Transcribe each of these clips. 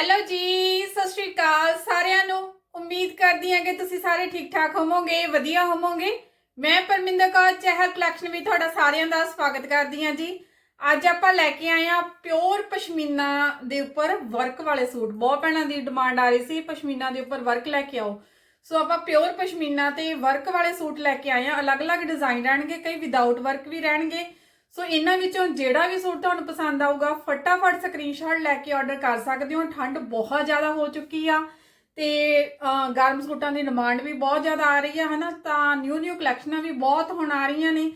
Hello ਜੀ, ਸਤਿ ਸ਼੍ਰੀ ਅਕਾਲ ਸਾਰਿਆਂ ਨੂੰ। ਉਮੀਦ ਕਰਦੀ ਹਾਂ ਕਿ ਤੁਸੀਂ ਸਾਰੇ ਠੀਕ ਠਾਕ ਹੋਵੋਗੇ, ਵਧੀਆ ਹੋਵੋਗੇ। ਮੈਂ ਪਰਮਿੰਦਰ ਕੌਰ, ਚਹਿਲ ਕਲੈਕਸ਼ਨ ਵੀ ਤੁਹਾਡਾ ਸਾਰਿਆਂ ਦਾ ਸਵਾਗਤ ਕਰਦੀ ਹਾਂ ਜੀ। ਅੱਜ ਆਪਾਂ ਲੈ ਕੇ ਆਏ ਆ ਪਿਓਰ ਪਸ਼ਮੀਨਾ ਦੇ ਉੱਪਰ ਵਰਕ ਵਾਲੇ ਸੂਟ। ਬਹੁਤ ਭੈਣਾਂ ਦੀ ਡਿਮਾਂਡ ਆ ਰਹੀ ਸੀ ਪਸ਼ਮੀਨਾ ਦੇ ਉੱਪਰ ਵਰਕ ਲੈ ਕੇ ਆਓ। ਸੋ ਆਪਾਂ ਪਿਓਰ ਪਸ਼ਮੀਨਾ ਤੇ ਵਰਕ ਵਾਲੇ ਸੂਟ ਲੈ ਕੇ ਆਏ ਆ ਅਲੱਗ-ਅਲੱਗ ਡਿਜ਼ਾਈਨ ਰਹਿਣਗੇ, ਕਈ ਵਿਦਆਊਟ ਵਰਕ ਵੀ ਰਹਿਣਗੇ। ਸੋ ਇਹਨਾਂ ਵਿੱਚੋਂ ਜਿਹੜਾ ਵੀ ਸੂਟ ਤੁਹਾਨੂੰ ਪਸੰਦ ਆਊਗਾ, ਫਟਾਫਟ ਸਕਰੀਨਸ਼ਾਟ ਲੈ ਕੇ ਆਰਡਰ ਕਰ ਸਕਦੇ ਹੋ। ਠੰਡ ਬਹੁਤ ਜ਼ਿਆਦਾ ਹੋ ਚੁੱਕੀ ਆ ਤੇ ਗਰਮ ਸੂਟਾਂ ਦੀ ਡਿਮਾਂਡ ਵੀ ਬਹੁਤ ਜ਼ਿਆਦਾ ਆ ਰਹੀ ਆ, ਹਨਾ? ਤਾਂ ਨਿਊ ਨਿਊ ਕਲੈਕਸ਼ਨਾਂ ਵੀ ਬਹੁਤ ਹੁਣ ਆ ਰਹੀਆਂ ਨੇ।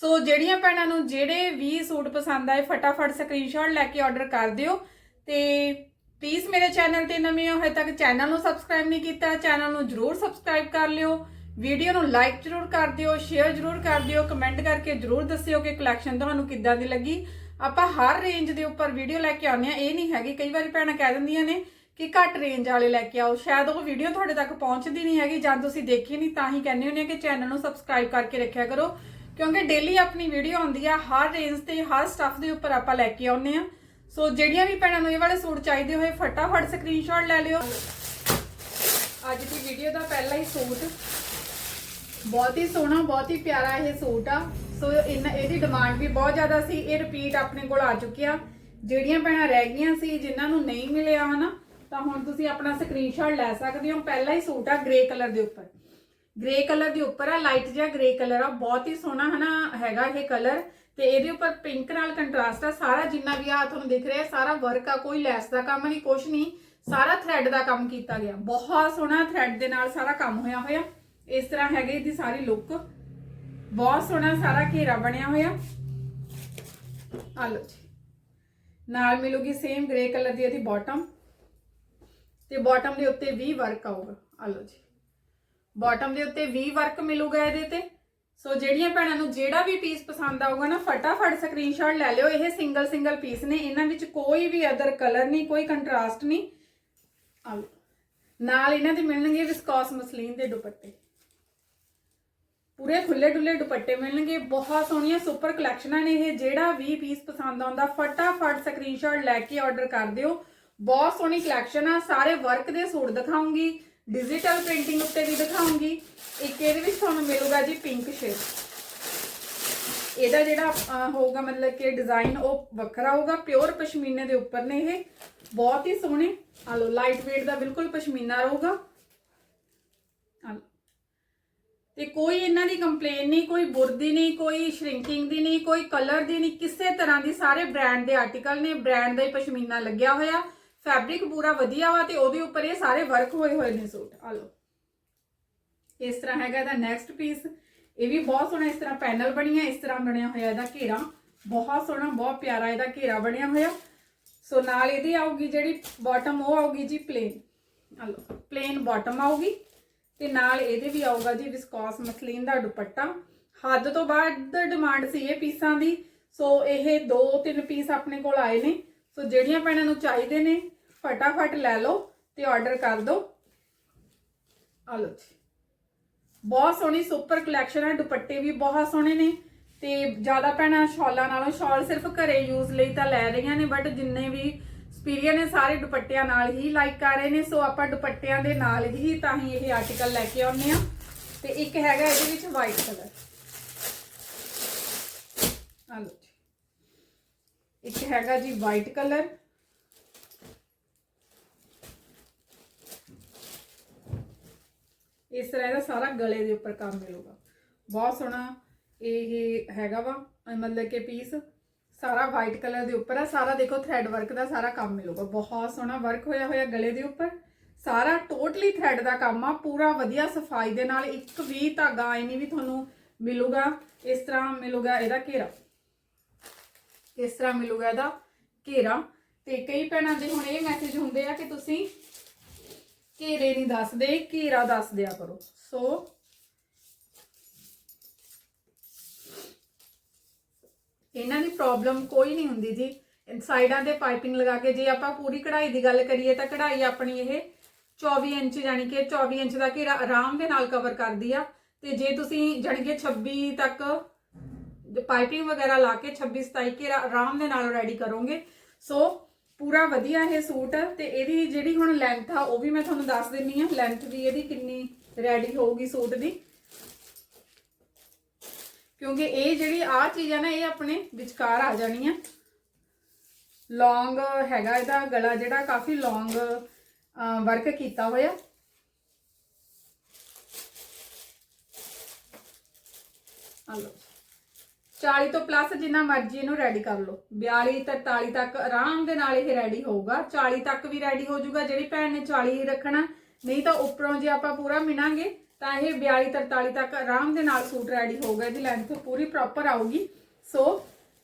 ਸੋ ਜਿਹੜੀਆਂ ਭੈਣਾਂ ਨੂੰ ਜਿਹੜੇ ਵੀ ਸੂਟ ਪਸੰਦ ਆਏ, ਫਟਾਫਟ ਸਕਰੀਨਸ਼ਾਟ ਲੈ ਕੇ ਆਰਡਰ ਕਰ ਦਿਓ। ਤੇ ਪਲੀਜ਼ ਮੇਰੇ ਚੈਨਲ ਤੇ ਨਵੇਂ ਹੋ, ਹਜੇ ਤੱਕ ਚੈਨਲ ਨੂੰ ਸਬਸਕ੍ਰਾਈਬ ਨਹੀਂ ਕੀਤਾ ਚੈਨਲ ਨੂੰ ਜਰੂਰ ਸਬਸਕ੍ਰਾਈਬ ਕਰ ਲਿਓ। ਵੀਡੀਓ ਨੂੰ ਲਾਈਕ ਜਰੂਰ ਕਰ ਦਿਓ, ਸ਼ੇਅਰ ਜਰੂਰ ਕਰ ਦਿਓ, ਕਮੈਂਟ ਕਰਕੇ ਜਰੂਰ ਦੱਸਿਓ ਕਿ ਕਲੈਕਸ਼ਨ ਤੁਹਾਨੂੰ ਕਿੱਦਾਂ ਦੀ ਲੱਗੀ। ਆਪਾਂ ਹਰ ਰੇਂਜ ਦੇ ਉੱਪਰ ਵੀਡੀਓ ਲੈ ਕੇ ਆਉਂਦੇ ਆ ਇਹ ਨਹੀਂ ਹੈਗੀ, ਕਈ ਵਾਰੀ ਭੈਣਾਂ ਕਹਿ ਦਿੰਦੀਆਂ ਨੇ ਕਿ ਘੱਟ ਰੇਂਜ ਵਾਲੇ ਲੈ ਕੇ ਆਓ। ਸ਼ਾਇਦ ਉਹ ਵੀਡੀਓ ਤੁਹਾਡੇ ਤੱਕ ਪਹੁੰਚਦੀ ਨਹੀਂ ਹੈਗੀ ਜਾਂ ਤੁਸੀਂ ਦੇਖੀ ਨਹੀਂ, ਤਾਂ ਹੀ ਕਹਿੰਦੇ ਹੁੰਦੇ ਆ ਕਿ ਚੈਨਲ ਨੂੰ ਸਬਸਕ੍ਰਾਈਬ ਕਰਕੇ ਰੱਖਿਆ ਕਰੋ। ਕਿਉਂਕਿ ਡੇਲੀ ਆਪਣੀ ਵੀਡੀਓ ਆਉਂਦੀ ਆ, ਹਰ ਰੇਂਜ ਤੇ, ਹਰ ਸਟੱਫ ਦੇ ਉੱਪਰ ਆਪਾਂ ਲੈ ਕੇ ਆਉਂਦੇ ਆ ਸੋ ਜਿਹੜੀਆਂ ਵੀ ਭੈਣਾਂ ਨੂੰ ਇਹ ਵਾਲੇ ਸੂਟ ਚਾਹੀਦੇ ਹੋਏ, ਫਟਾਫਟ ਸਕਰੀਨਸ਼ਾਟ ਲੈ ਲਿਓ। ਅੱਜ ਦੀ ਵੀਡੀਓ ਦਾ ਪਹਿਲਾ ਹੀ ਸੂਟ ਬਹੁਤ ਹੀ ਸੋਹਣਾ, ਬਹੁਤ ਹੀ ਪਿਆਰਾ ਇਹ ਸੂਟ ਆ। ਸੋ ਇਹਨਾਂ ਇਹਦੀ ਡਿਮਾਂਡ ਵੀ ਬਹੁਤ ਜ਼ਿਆਦਾ ਸੀ। ਇਹ ਰਿਪੀਟ ਆਪਣੇ ਕੋਲ ਆ ਚੁੱਕਿਆ ਜਿਹੜੀਆਂ ਭੈਣਾਂ ਰਹਿ ਗਈਆਂ ਸੀ, ਜਿਨ੍ਹਾਂ ਨੂੰ ਨਹੀਂ ਮਿਲਿਆ ਹਨਾ, ਤਾਂ ਹੁਣ ਤੁਸੀਂ ਆਪਣਾ ਸਕਰੀਨਸ਼ਾਟ ਲੈ ਸਕਦੇ ਹੋ। ਪਹਿਲਾ ਹੀ ਸੂਟ ਆ ਗ੍ਰੇ ਕਲਰ ਦੇ ਉੱਪਰ। ਗ੍ਰੇ ਕਲਰ ਦੇ ਉੱਪਰ ਆ ਲਾਈਟ ਜਿਹਾ ਗ੍ਰੇ ਕਲਰ ਆ। ਬਹੁਤ ਹੀ ਸੋਹਣਾ ਹਨਾ, ਹੈਗਾ ਇਹ ਕਲਰ ਤੇ ਇਹਦੇ ਉੱਪਰ ਪਿੰਕ ਨਾਲ ਕੰਟਰਾਸਟ ਆ। ਸਾਰਾ ਜਿੰਨਾ ਵੀ ਆ ਤੁਹਾਨੂੰ ਦਿਖ ਰਿਹਾ, ਸਾਰਾ ਵਰਕ ਆ। ਕੋਈ ਲੈਸ ਦਾ ਕੰਮ ਨਹੀਂ, ਕੁਛ ਨਹੀਂ। ਸਾਰਾ ਥ੍ਰੈਡ ਦਾ ਕੰਮ ਕੀਤਾ ਗਿਆ। ਬਹੁਤ ਸੋਹਣਾ ਥ੍ਰੈਡ ਦੇ ਨਾਲ ਸਾਰਾ ਕੰਮ ਹੋਇਆ ਹੋਇਆ। ਇਸ ਤਰ੍ਹਾਂ ਹੈਗੇ ਇਹਦੀ ਸਾਰੀ ਲੁੱਕ ਬਹੁਤ ਸੋਹਣਾ ਸਾਰਾ ਘੇਰਾ ਬਣਿਆ ਹੋਇਆ। ਆ ਲਓ ਜੀ। ਨਾਲ ਮਿਲੂਗੀ ਸੇਮ ਗ੍ਰੇ ਕਲਰ ਦੀ ਇਹਦੀ ਬਾਟਮ ਤੇ ਬਾਟਮ ਦੇ ਉੱਤੇ ਵੀ ਵਰਕ ਆਊਗਾ। ਆ ਲਓ ਜੀ। ਬਾਟਮ ਦੇ ਉੱਤੇ ਵੀ ਵਰਕ ਮਿਲੂਗਾ ਇਹਦੇ ਤੇ। ਸੋ ਜਿਹੜੀਆਂ ਭੈਣਾਂ ਨੂੰ ਜਿਹੜਾ ਵੀ ਪੀਸ ਪਸੰਦ ਆਊਗਾ ਨਾ, ਫਟਾਫਟ ਸਕਰੀਨਸ਼ਾਟ ਲੈ ਲਿਓ। ਇਹ ਸਿੰਗਲ ਸਿੰਗਲ ਪੀਸ ਨੇ। ਇਹਨਾਂ ਵਿੱਚ ਕੋਈ ਵੀ ਅਦਰ ਕਲਰ ਨਹੀਂ, ਕੋਈ ਕੰਟਰਾਸਟ ਨਹੀਂ। ਆ ਨਾਲ ਇਹਨਾਂ ਦੇ ਮਿਲਣਗੇ ਵਿਸਕੋਸ ਮਸਲੀਨ ਦੇ ਦੁਪੱਟੇ। ਪੂਰੇ ਖੁੱਲੇ ਡੁੱਲੇ ਦੁਪੱਟੇ ਮਿਲਣਗੇ। ਬਹੁਤ ਸੋਹਣੀਆਂ ਸੁਪਰ ਕਲੈਕਸ਼ਨਾਂ ਨੇ ਇਹ। ਜਿਹੜਾ ਵੀ ਪੀਸ ਪਸੰਦ ਆਉਂਦਾ, ਫਟਾਫਟ ਸਕਰੀਨਸ਼ਾਟ ਲੈ ਕੇ ਆਰਡਰ ਕਰ ਦਿਓ। ਬਹੁਤ ਸੋਹਣੀ ਕਲੈਕਸ਼ਨ ਆ। ਸਾਰੇ ਵਰਕ ਦੇ ਸੂਟ ਦਿਖਾਉਂਗੀ। ਡਿਜੀਟਲ ਪ੍ਰਿੰਟਿੰਗ ਉੱਤੇ ਵੀ ਦਿਖਾਉਂਗੀ। ਇੱਕ ਇਹਦੇ ਵਿੱਚ ਤੁਹਾਨੂੰ ਮਿਲੂਗਾ ਜੀ ਪਿੰਕ ਸ਼ੇਡ ਇਹਦਾ ਜਿਹੜਾ ਹੋਊਗਾ ਮਤਲਬ ਕਿ ਡਿਜ਼ਾਈਨ ਉਹ ਵੱਖਰਾ ਹੋਊਗਾ। ਪਿਓਰ ਪਸ਼ਮੀਨੇ ਦੇ ਉੱਪਰ ਨੇ ਇਹ। ਬਹੁਤ ਹੀ ਸੋਹਣੇ। ਆ ਲੋ ਲਾਈਟ weight ਦਾ ਬਿਲਕੁਲ ਪਸ਼ਮੀਨਾ ਰਹੂਗਾ। ਆ ਤੇ ਕੋਈ ਦੀ ਕੰਪਲੇਨ ਨਹੀਂ, ਕੋਈ ਬੁਰਦੀ ਨਹੀਂ, ਕੋਈ ਸ਼ਰਿੰਕਿੰਗ ਦੀ ਨਹੀਂ, ਕੋਈ ਕਲਰ ਦੀ ਨਹੀਂ, ਕਿਸੇ ਤਰ੍ਹਾਂ ਦੀ ਸਾਰੇ ਬ੍ਰਾਂਡ ਦੇ ਆਰਟੀਕਲ ਨੇ ਬ੍ਰਾਂਡ ਦਾ ਹੀ ਪਸ਼ਮੀਨਾ ਲੱਗਿਆ ਹੋਇਆ। ਫੈਬਰਿਕ ਪੂਰਾ ਵਧੀਆ ਵਾ ਤੇ ਉਹਦੇ ਉੱਪਰ ਇਹ ਸਾਰੇ ਵਰਕ ਹੋਏ ਹੋਏ ਨੇ ਸੂਟ। ਆ ਲਓ। ਇਸ ਤਰ੍ਹਾਂ ਹੈਗਾ ਇਹਦਾ ਨੈਕਸਟ ਪੀਸ ਇਹ ਵੀ ਬਹੁਤ ਸੋਹਣਾ ਇਸ ਤਰ੍ਹਾਂ ਪੈਨਲ ਬਣਿਆ, ਇਸ ਤਰ੍ਹਾਂ ਬਣਿਆ ਹੋਇਆ ਇਹਦਾ ਘੇਰਾ। ਬਹੁਤ ਸੋਹਣਾ, ਬਹੁਤ ਪਿਆਰਾ ਇਹਦਾ ਘੇਰਾ ਬਣਿਆ ਹੋਇਆ। ਸੋ ਨਾਲ ਇਹਦੀ ਆਊਗੀ ਜਿਹੜੀ ਬਾਟਮ ਉਹ ਆਊਗੀ ਜੀ ਪਲੇਨ ਆ ਲਓ। ਪਲੇਨ ਬਾਟਮ ਆਊਗੀ। ਤੇ ਨਾਲ ਇਹਦੇ ਵੀ ਆਊਗਾ ਜੀ ਵਿਸਕੋਸ ਮਸਲੀਨ ਦਾ ਦੁਪੱਟਾ। ਹੱਦ ਤੋਂ ਬਾਅਦ ਡਿਮਾਂਡ ਸੀ ਇਹ ਪੀਸਾਂ ਦੀ। ਸੋ ਇਹ ਦੋ ਤਿੰਨ ਪੀਸ ਆਪਣੇ ਕੋਲ ਆਏ ਨੇ। ਸੋ ਜਿਹੜੀਆਂ ਭੈਣਾਂ ਨੂੰ ਚਾਹੀਦੇ ਨੇ, ਫਟਾਫਟ ਲੈ ਲਓ ਤੇ ਆਰਡਰ ਕਰ ਦਿਓ। ਆ ਲਓ ਜੀ। ਬਹੁਤ ਸੋਹਣੀ ਸੁਪਰ ਕਲੈਕਸ਼ਨ ਹੈ ਦੁਪੱਟੇ ਵੀ ਬਹੁਤ ਸੋਹਣੇ ਨੇ। ਤੇ ਜ਼ਿਆਦਾ ਭੈਣਾਂ ਸ਼ਾਲਾਂ ਨਾਲੋਂ ਸ਼ਾਲ ਸਿਰਫ ਘਰੇ ਯੂਜ਼ ਲਈ ਤਾਂ ਲੈ ਰਹੀਆਂ ਨੇ ਬਟ ਜਿੰਨੇ ਵੀ ਸਪੀਰੀਆ ਨੇ ਸਾਰੇ ਦੁਪੱਟਿਆਂ ਨਾਲ ਹੀ ਲਾਈਕ ਕਰ ਰਹੇ ਨੇ, ਸੋ ਆਪਾਂ ਦੁਪੱਟਿਆਂ ਦੇ ਨਾਲ ਹੀ ਤਾਂ ਹੀ ਇਹ ਆਰਟੀਕਲ ਲੈ ਕੇ ਆਉਂਦੇ ਆ ਤੇ ਇੱਕ ਹੈਗਾ ਇਹਦੇ ਵਿੱਚ ਵਾਈਟ ਕਲਰ ਆ ਲਓ ਜੀ। ਇੱਕ ਹੈਗਾ ਜੀ ਵਾਈਟ ਕਲਰ ਇਸ ਤਰ੍ਹਾਂ ਇਹਦਾ ਸਾਰਾ ਗਲੇ ਦੇ ਉੱਪਰ ਕੰਮ ਮਿਲੂਗਾ। ਬਹੁਤ ਸੋਹਣਾ ਇਹ ਹੈਗਾ ਵਾ, ਮਤਲਬ ਕਿ ਪੀਸ ਸਾਰਾ ਵਾਈਟ ਕਲਰ ਦੇ ਉੱਪਰ ਆ, ਸਾਰਾ ਦੇਖੋ ਥ੍ਰੈਡ ਵਰਕ ਦਾ ਸਾਰਾ ਕੰਮ ਮਿਲੂਗਾ। ਬਹੁਤ ਸੋਹਣਾ ਵਰਕ ਹੋਇਆ ਹੋਇਆ ਗਲੇ ਦੇ ਉੱਪਰ। ਸਾਰਾ ਟੋਟਲੀ ਥ੍ਰੈਡ ਦਾ ਕੰਮ ਆ, ਪੂਰਾ ਵਧੀਆ ਸਫ਼ਾਈ ਦੇ ਨਾਲ ਇੱਕ ਵੀ ਧਾਗਾ ਐ ਨਹੀਂ ਵੀ ਤੁਹਾਨੂੰ ਮਿਲੂਗਾ, ਇਸ ਤਰ੍ਹਾਂ ਮਿਲੂਗਾ ਇਹਦਾ ਘੇਰਾ। ਇਸ ਤਰ੍ਹਾਂ ਮਿਲੂਗਾ ਇਹਦਾ ਘੇਰਾ। ਤੇ ਕਈ ਭੈਣਾਂ ਦੇ ਹੁਣ ਇਹ ਮੈਸੇਜ ਹੁੰਦੇ ਆ ਕਿ ਤੁਸੀਂ ਘੇਰੇ ਨਹੀਂ ਦੱਸਦੇ, ਘੇਰਾ ਦੱਸ ਦਿਆ ਕਰੋ। ਸੋ ਇਹਨਾਂ ਦੀ ਪ੍ਰੋਬਲਮ ਕੋਈ ਨਹੀਂ ਹੁੰਦੀ ਜੀ। ਸਾਈਡਾਂ ਤੇ ਪਾਈਪਿੰਗ ਲਗਾ ਕੇ ਜੇ ਆਪਾਂ ਪੂਰੀ ਕਢਾਈ ਦੀ ਗੱਲ ਕਰੀਏ ਤਾਂ ਕਢਾਈ ਆਪਣੀ ਇਹ 24 ਇੰਚ ਯਾਨੀ ਕਿ 24 ਇੰਚ ਦਾ ਘੇਰਾ ਆਰਾਮ ਦੇ ਨਾਲ ਕਵਰ ਕਰਦੀ ਆ। ਤੇ ਜੇ ਤੁਸੀਂ ਜਾਣੀ ਕਿ 26 ਤੱਕ ਪਾਈਪਿੰਗ ਵਗੈਰਾ ਲਾ ਕੇ 26 27 ਘੇਰਾ ਆਰਾਮ ਦੇ ਨਾਲ ਰੈਡੀ ਕਰੋਗੇ। ਸੋ ਪੂਰਾ ਵਧੀਆ ਇਹ ਸੂਟ ਤੇ ਇਹਦੀ ਜਿਹੜੀ ਹੁਣ ਲੈਂਥ ਆ ਉਹ ਵੀ ਮੈਂ ਤੁਹਾਨੂੰ ਦੱਸ ਦਿੰਨੀ ਆ। ਲੈਂਥ ਵੀ ਇਹਦੀ ਕਿੰਨੀ ਰੈਡੀ ਹੋਊਗੀ ਸੂਟ ਦੀ। ਕਿਉਂਕਿ ਇਹ ਜਿਹੜੀ ਆ ਚੀਜ਼ ਆ ਨਾ, ਇਹ ਆਪਣੇ ਵਿਚਕਾਰ ਆ ਜਾਣੀ ਆ। ਲੌਂਗ ਹੈਗਾ ਇਹਦਾ, ਗਲਾ ਜਿਹੜਾ ਕਾਫੀ ਲੌਂਗ ਵਰਕ ਕੀਤਾ ਹੋਇਆ। ਆ 40 ਤੋਂ ਪਲੱਸ ਜਿੰਨਾ ਮਰਜ਼ੀ ਇਹਨੂੰ ਰੈਡੀ ਕਰ ਲਓ। 42 43 ਤੱਕ ਆਰਾਮ ਦੇ ਨਾਲ ਇਹ ਰੈਡੀ ਹੋਊਗਾ। 40 ਤੱਕ ਵੀ ਰੈਡੀ ਹੋ ਜਾਊਗਾ ਜਿਹੜੀ ਭੈਣ ਨੇ 40 ਰੱਖਣਾ। ਨਹੀਂ ਤਾਂ ਉੱਪਰੋਂ ਜੇ ਆਪਾਂ ਪੂਰਾ ਮਿਣਾਂਗੇ ਤਾਂ ਇਹ 42 43 ਤੱਕ ਆਰਾਮ ਦੇ ਨਾਲ ਸੂਟ ਰੈਡੀ ਹੋਊਗਾ ਇਹਦੀ ਲੈਂਥ ਪੂਰੀ ਪ੍ਰੋਪਰ ਆਊਗੀ। ਸੋ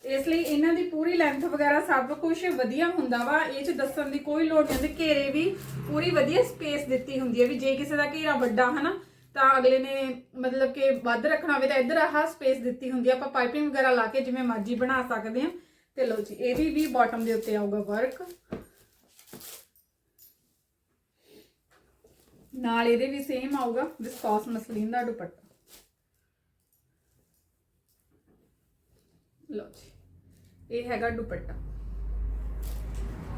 ਇਸ ਲਈ ਇਹਨਾਂ ਦੀ ਪੂਰੀ ਲੈਂਥ ਵਗੈਰਾ ਸਭ ਕੁਝ ਵਧੀਆ ਹੁੰਦਾ ਵਾ। ਇਹ ਚ ਦੱਸਣ ਦੀ ਕੋਈ ਲੋੜ ਨਹੀਂ ਹੁੰਦੀ, ਘੇਰੇ ਵੀ ਪੂਰੀ ਵਧੀਆ ਸਪੇਸ ਦਿੱਤੀ ਹੁੰਦੀ ਹੈ ਵੀ ਜੇ ਕਿਸੇ ਦਾ ਘੇਰਾ ਵੱਡਾ, ਹਨਾ, ਤਾਂ ਅਗਲੇ ਨੇ ਮਤਲਬ ਕਿ ਵੱਧ ਰੱਖਣਾ ਹੋਵੇ ਤਾਂ ਇੱਧਰ ਆਹ ਸਪੇਸ ਦਿੱਤੀ ਹੁੰਦੀ ਆ ਆਪਾਂ ਪਾਈਪਿੰਗ ਵਗੈਰਾ ਲਾ ਕੇ ਜਿਵੇਂ ਮਰਜ਼ੀ ਬਣਾ ਸਕਦੇ ਆ ਤੇ ਲਓ ਜੀ ਇਹਦੀ ਵੀ ਬਾਟਮ ਦੇ ਉੱਤੇ ਆਊਗਾ ਵਰਕ ਨਾਲ ਇਹਦੇ ਵੀ ਸੇਮ ਆਊਗਾ ਵਿਸਕੋਸ ਮਸਲੀਨ ਦਾ ਦੁਪੱਟਾ। ਲਓ ਜੀ, ਇਹ ਹੈਗਾ ਦੁਪੱਟਾ।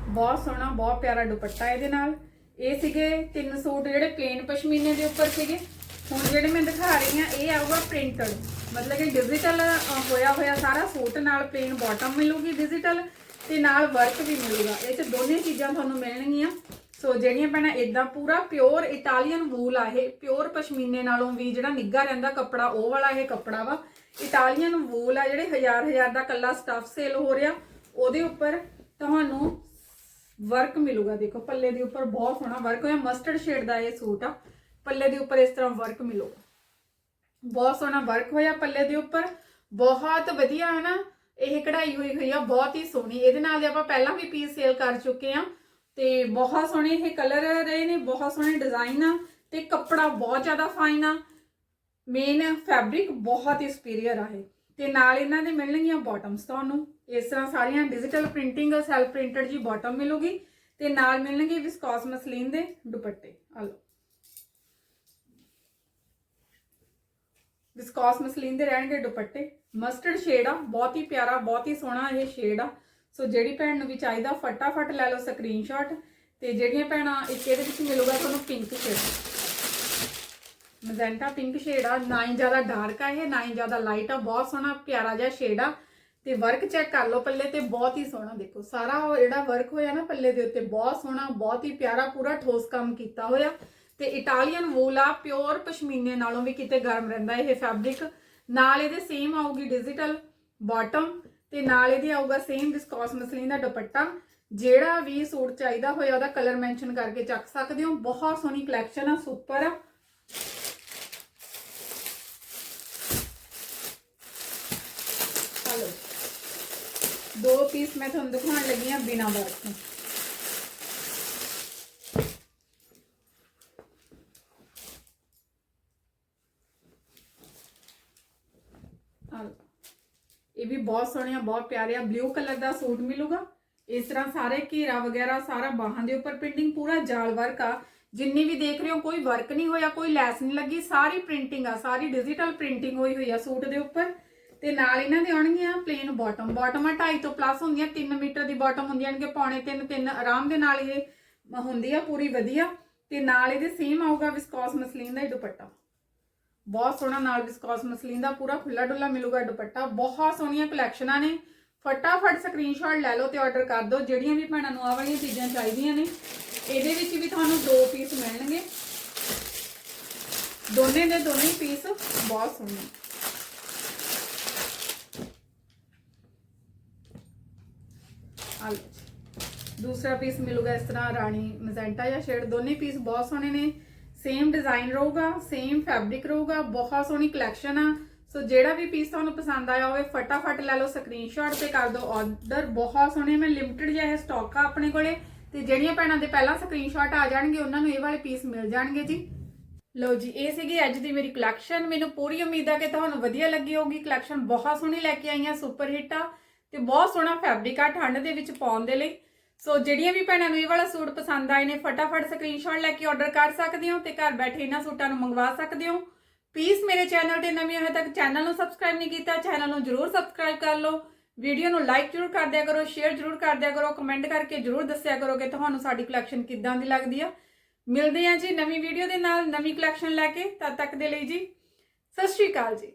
ਬਹੁਤ ਸੋਹਣਾ, ਬਹੁਤ ਪਿਆਰਾ ਦੁਪੱਟਾ ਇਹਦੇ ਨਾਲ। ਇਹ ਸੀਗੇ ਤਿੰਨ ਸੂਟ ਜਿਹੜੇ ਪਲੇਨ ਪਸ਼ਮੀਨੇ ਦੇ ਉੱਪਰ ਸੀਗੇ। ਹੁਣ ਜਿਹੜੇ ਮੈਂ ਦਿਖਾ ਰਹੀ ਹਾਂ, ਇਹ ਆਊਗਾ ਪ੍ਰਿੰਟਡ ਮਤਲਬ ਕਿ ਡਿਜੀਟਲ ਹੋਇਆ ਹੋਇਆ ਸਾਰਾ ਸੂਟ ਨਾਲ ਪਲੇਨ ਬਾਟਮ ਮਿਲੂਗੀ ਡਿਜੀਟਲ ਤੇ ਨਾਲ ਵਰਕ ਵੀ ਮਿਲੂਗਾ। ਇਹ ਚ ਦੋਨੇ ਚੀਜ਼ਾਂ ਤੁਹਾਨੂੰ ਮਿਲਣਗੀਆਂ। ਸੋ ਜਿਹੜੀਆਂ ਭੈਣਾਂ ਇਦਾਂ ਪੂਰਾ ਪਿਓਰ ਇਟਾਲੀਅਨ ਵੂਲ ਆ ਇਹ ਪਿਓਰ ਪਸ਼ਮੀਨੇ ਨਾਲੋਂ ਵੀ ਜਿਹੜਾ ਨਿੱਘਾ ਰਹਿੰਦਾ ਕੱਪੜਾ, ਉਹ ਵਾਲਾ ਇਹ ਕੱਪੜਾ ਵਾ। ਇਟਾਲੀਅਨ ਵੂਲ ਆ ਜਿਹੜੇ ਹਜ਼ਾਰ ਹਜ਼ਾਰ ਦਾ ਕੱਲਾ ਸਟਫ ਸੇਲ ਹੋ ਰਿਹਾ, ਉਹਦੇ ਉੱਪਰ ਤੁਹਾਨੂੰ ਵਰਕ ਮਿਲੂਗਾ। ਦੇਖੋ, ਪੱਲੇ ਦੇ ਉੱਪਰ ਬਹੁਤ ਸੋਹਣਾ ਵਰਕ ਹੋਇਆ ਮਸਟਰਡ ਸ਼ੇਡ ਦਾ ਇਹ ਸੂਟ ਆ। ਪੱਲੇ ਦੇ ਉੱਪਰ ਇਸ ਤਰ੍ਹਾਂ ਵਰਕ ਮਿਲੂਗਾ। ਬਹੁਤ ਸੋਹਣਾ ਵਰਕ ਹੋਇਆ ਪੱਲੇ ਦੇ ਉੱਪਰ। ਬਹੁਤ ਵਧੀਆ ਹੈ ਨਾ ਇਹ ਕਢਾਈ ਹੋਈ ਹੋਈ ਆ, ਬਹੁਤ ਹੀ ਸੋਹਣੀ। ਇਹਦੇ ਨਾਲ ਦੇ ਆਪਾਂ ਪਹਿਲਾਂ ਵੀ ਪੀਸ ਸੇਲ ਕਰ ਚੁੱਕੇ ਆ। ਤੇ ਬਹੁਤ ਸੋਹਣੇ ਇਹ ਕਲਰ ਰਹੇ ਨੇ, ਬਹੁਤ ਸੋਹਣੇ ਡਿਜ਼ਾਈਨ ਆ ਤੇ ਕੱਪੜਾ ਬਹੁਤ ਜ਼ਿਆਦਾ ਫਾਈਨ ਆ। ਮੇਨ ਫੈਬਰਿਕ ਬਹੁਤ ਹੀ ਸੁਪੀਰੀਅਰ ਆ ਇਹ। ਤੇ ਨਾਲ ਇਹਨਾਂ ਦੇ ਮਿਲਣਗੀਆਂ ਬਾਟਮਸ ਤੁਹਾਨੂੰ। ਇਸ ਤਰ੍ਹਾਂ ਸਾਰੀਆਂ ਡਿਜੀਟਲ ਪ੍ਰਿੰਟਿੰਗ ਸੈਲਫ ਪ੍ਰਿੰਟਡ ਜੀ ਬਾਟਮ ਮਿਲੂਗੀ। ਤੇ ਨਾਲ ਮਿਲਣਗੇ ਵਿਸਕੋਸ ਮਸਲੀਨ ਦੇ ਦੁਪੱਟੇ। ਆ ਲਓ। ਵਿਸਕੋਸ ਮਸਲੀਨ ਦੇ ਰਹਿਣਗੇ ਦੁਪੱਟੇ। ਮਸਟਰਡ ਸ਼ੇਡ ਆ, ਬਹੁਤ ਹੀ ਪਿਆਰਾ, ਬਹੁਤ ਹੀ ਸੋਹਣਾ ਇਹ ਸ਼ੇਡ ਆ। ਸੋ ਜਿਹੜੀ ਭੈਣ ਨੂੰ ਵੀ ਚਾਹੀਦਾ ਫਟਾਫਟ ਲੈ ਲਓ ਸਕਰੀਨਸ਼ਾਟ ਤੇ ਜਿਹੜੀਆਂ ਭੈਣਾਂ ਇੱਕ ਇਹਦੇ ਵਿੱਚ ਮਿਲੂਗਾ, ਤੁਹਾਨੂੰ pink shade magenta pink shade ਆ, ਨਾ ਹੀ ਜ਼ਿਆਦਾ ਡਾਰਕ ਆ ਇਹ, ਨਾ ਹੀ ਜ਼ਿਆਦਾ ਲਾਈਟ ਆ, ਬਹੁਤ ਸੋਹਣਾ, ਪਿਆਰਾ ਜਿਹਾ ਸ਼ੇਡ ਆ। ਤੇ ਵਰਕ ਚੈੱਕ ਕਰ ਲਓ ਪੱਲੇ ਤੇ, ਬਹੁਤ ਹੀ ਸੋਹਣਾ ਦੇਖੋ। ਸਾਰਾ ਉਹ ਜਿਹੜਾ ਵਰਕ ਹੋਇਆ ਨਾ ਪੱਲੇ ਦੇ ਉੱਤੇ, ਬਹੁਤ ਸੋਹਣਾ, ਬਹੁਤ ਹੀ ਪਿਆਰਾ, ਪੂਰਾ ਠੋਸ ਕੰਮ ਕੀਤਾ ਹੋਇਆ। ਤੇ ਇਟਾਲੀਅਨ ਵੂਲ ਆ ਪਿਓਰ ਪਸ਼ਮੀਨੇ ਨਾਲੋਂ ਵੀ ਕਿਤੇ ਗਰਮ ਰਹਿੰਦਾ ਇਹ ਫੈਬਰਿਕ ਨਾਲ ਇਹਦੇ ਸੇਮ ਆਊਗੀ ਡਿਜੀਟਲ ਬਾਟਮ ਤੇ ਨਾਲ ਇਹਦੀ ਆਊਗਾ ਸੇਮ ਵਿਸਕੋਸ ਮਸਲੀਨ ਦਾ ਦੁਪੱਟਾ। ਜਿਹੜਾ ਵੀ ਸੂਟ ਚਾਹੀਦਾ ਹੋਇਆ ਉਹਦਾ ਕਲਰ ਮੈਂਸ਼ਨ ਕਰਕੇ ਚੱਕ ਸਕਦੇ ਹੋ। ਬਹੁਤ ਸੋਹਣੀ ਕਲੈਕਸ਼ਨ ਆ ਸੁਪਰ ਆ। ਦੋ ਪੀਸ ਮੈਂ ਤੁਹਾਨੂੰ ਦਿਖਾਉਣ ਲੱਗੀ ਆ ਬਿਨਾ ਵਰਕ ਤੋਂ ਆਹ ਲਓ। ਇਹ ਵੀ ਬਹੁਤ ਸੋਹਣੇ ਬਹੁਤ ਪਿਆਰੇ ਆ ਬਲੂ ਕਲਰ ਦਾ ਸੂਟ ਮਿਲੂਗਾ। ਇਸ ਤਰ੍ਹਾਂ ਸਾਰੇ ਘੇਰਾ ਵਗੈਰਾ, ਸਾਰਾ ਬਾਹਾਂ ਦੇ ਉੱਪਰ ਪ੍ਰਿੰਟਿੰਗ ਪੂਰਾ ਜਾਲ ਵਰਕ ਆ। ਜਿੰਨੀ ਵੀ ਦੇਖ ਰਹੇ ਹੋ, ਕੋਈ ਵਰਕ ਨਹੀਂ ਹੋਇਆ, ਕੋਈ ਲੈਸ ਨਹੀਂ ਲੱਗੀ, ਸਾਰੀ ਪ੍ਰਿੰਟਿੰਗ ਆ, ਸਾਰੀ ਡਿਜੀਟਲ ਪ੍ਰਿੰਟਿੰਗ ਹੋਈ ਹੋਈ ਆ ਸੂਟ ਦੇ ਉੱਪਰ। ਤੇ ਨਾਲ ਇਹਨਾਂ ਦੇ ਆਉਣਗੀਆਂ ਪਲੇਨ ਬਾਟਮ ਬਾਟਮ ਆ 2.5 ਤੋਂ ਪਲੱਸ ਹੁੰਦੀਆਂ 3 ਮੀਟਰ ਦੀ ਬਾਟਮ ਹੁੰਦੀਆਂ ਨੇ ਕਿ ਪੌਣੇ 3 3 ਆਰਾਮ ਦੇ ਨਾਲ ਇਹ ਹੁੰਦੀ ਆ, ਪੂਰੀ ਵਧੀਆ। ਤੇ ਨਾਲ ਇਹਦੇ ਸੇਮ ਆਊਗਾ ਵਿਸਕੋਸ ਮਸਲੀਨ ਦਾ ਹੀ ਦੁਪੱਟਾ। ਬਹੁਤ ਸੋਹਣਾ ਨਾਲ ਵਿਸਕੋਸ ਮਸਲੀਨ ਦਾ ਪੂਰਾ ਖੁੱਲਾ ਡੁੱਲਾ ਮਿਲੂਗਾ ਦੁਪੱਟਾ। ਬਹੁਤ ਸੋਹਣੀਆਂ ਕਲੈਕਸ਼ਨਾਂ ਨੇ। ਫਟਾਫਟ ਸਕਰੀਨਸ਼ਾਟ ਲੈ ਲਓ ਤੇ ਆਰਡਰ ਕਰ ਦਿਓ। ਜਿਹੜੀਆਂ ਵੀ ਭੈਣਾਂ ਨੂੰ ਆਹ ਵਾਲੀਆਂ ਚੀਜ਼ਾਂ ਚਾਹੀਦੀਆਂ ਨੇ, ਇਹਦੇ ਵਿੱਚ ਵੀ ਤੁਹਾਨੂੰ ਦੋ ਪੀਸ ਮਿਲਣਗੇ। ਦੋਨੇ ਦੇ ਦੋਨੇ ਪੀਸ ਬਹੁਤ ਸੋਹਣੇ ਆ ਦੂਸਰਾ ਪੀਸ ਮਿਲੂਗਾ ਇਸ ਤਰ੍ਹਾਂ ਰਾਣੀ ਮਜ਼ੈਂਟਾ ਜਾਂ ਸ਼ੇਡ ਦੋਨੇ ਪੀਸ ਬਹੁਤ ਸੋਹਣੇ ਨੇ। ਸੇਮ ਡਿਜ਼ਾਈਨ ਰਹੂਗਾ ਸੇਮ ਫੈਬਰਿਕ ਰਹੂਗਾ, ਬਹੁਤ ਸੋਹਣੀ ਕਲੈਕਸ਼ਨ ਆ। ਸੋ ਜਿਹੜਾ ਵੀ ਪੀਸ ਤੁਹਾਨੂੰ ਪਸੰਦ ਆਇਆ ਹੋਵੇ, ਫਟਾਫਟ ਲੈ ਲਓ ਸਕਰੀਨਸ਼ਾਟ ਤੇ ਕਰ ਦਿਓ ਆਰਡਰ ਬਹੁਤ ਸੋਹਣੇ, ਮੈਂ ਲਿਮਟਿਡ ਜਿਹਾ ਇਹ ਸਟਾਕ ਆ ਆਪਣੇ ਕੋਲੇ। ਤੇ ਜਿਹੜੀਆਂ ਭੈਣਾਂ ਦੇ ਪਹਿਲਾਂ ਸਕਰੀਨਸ਼ਾਟ ਆ ਜਾਣਗੇ, ਉਹਨਾਂ ਨੂੰ ਇਹ ਵਾਲੇ ਪੀਸ ਮਿਲ ਜਾਣਗੇ ਜੀ। ਲਓ ਜੀ, ਇਹ ਸੀਗੀ ਅੱਜ ਦੀ ਮੇਰੀ ਕਲੈਕਸ਼ਨ ਮੈਨੂੰ ਪੂਰੀ ਉਮੀਦ ਆ ਕਿ ਤੁਹਾਨੂੰ ਵਧੀਆ ਲੱਗੀ ਹੋਊਗੀ। ਕਲੈਕਸ਼ਨ ਬਹੁਤ ਸੋਹਣੀ ਲੈ ਕੇ ਆਈਆਂ ਸੁਪਰ ਹਿੱਟ ਆ। ਤੇ ਬਹੁਤ ਸੋਹਣਾ ਫੈਬਰਿਕ ਆ ਠੰਡ ਦੇ ਵਿੱਚ ਪਾਉਣ ਦੇ ਲਈ। ਸੋ ਜਿਹੜੀਆਂ ਵੀ ਭੈਣਾਂ ਨੂੰ ਇਹ ਵਾਲਾ ਸੂਟ ਪਸੰਦ ਆਏ ਨੇ, ਫਟਾਫਟ ਸਕਰੀਨਸ਼ਾਟ ਲੈ ਕੇ ਆਰਡਰ ਕਰ ਸਕਦੇ ਹੋ ਤੇ ਘਰ ਬੈਠੇ ਇਹਨਾਂ ਸੂਟਾਂ ਨੂੰ ਮੰਗਵਾ ਸਕਦੇ ਹੋ। ਪਲੀਜ਼ ਮੇਰੇ ਚੈਨਲ ਤੇ ਨਵੇਂ ਹੋਏ ਤੱਕ ਚੈਨਲ ਨੂੰ ਸਬਸਕ੍ਰਾਈਬ ਨਹੀਂ ਕੀਤਾ ਚੈਨਲ ਨੂੰ ਜਰੂਰ ਸਬਸਕ੍ਰਾਈਬ ਕਰ ਲਓ। ਵੀਡੀਓ ਨੂੰ ਲਾਈਕ ਜ਼ਰੂਰ ਕਰ ਦਿਆ ਕਰੋ ਸ਼ੇਅਰ ਜ਼ਰੂਰ ਕਰ ਦਿਆ ਕਰੋ ਕਮੈਂਟ ਕਰਕੇ ਜ਼ਰੂਰ ਦੱਸਿਆ ਕਰੋ ਕਿ ਤੁਹਾਨੂੰ ਸਾਡੀ ਕਲੈਕਸ਼ਨ ਕਿੱਦਾਂ ਦੀ ਲੱਗਦੀ ਆ। ਮਿਲਦੇ ਹਾਂ ਜੀ ਨਵੀਂ ਵੀਡੀਓ ਦੇ ਨਾਲ, ਨਵੀਂ ਕਲੈਕਸ਼ਨ ਲੈ ਕੇ, ਤਦ ਤੱਕ ਦੇ ਲਈ ਜੀ, ਸਤਿ ਸ਼੍ਰੀ ਅਕਾਲ ਜੀ।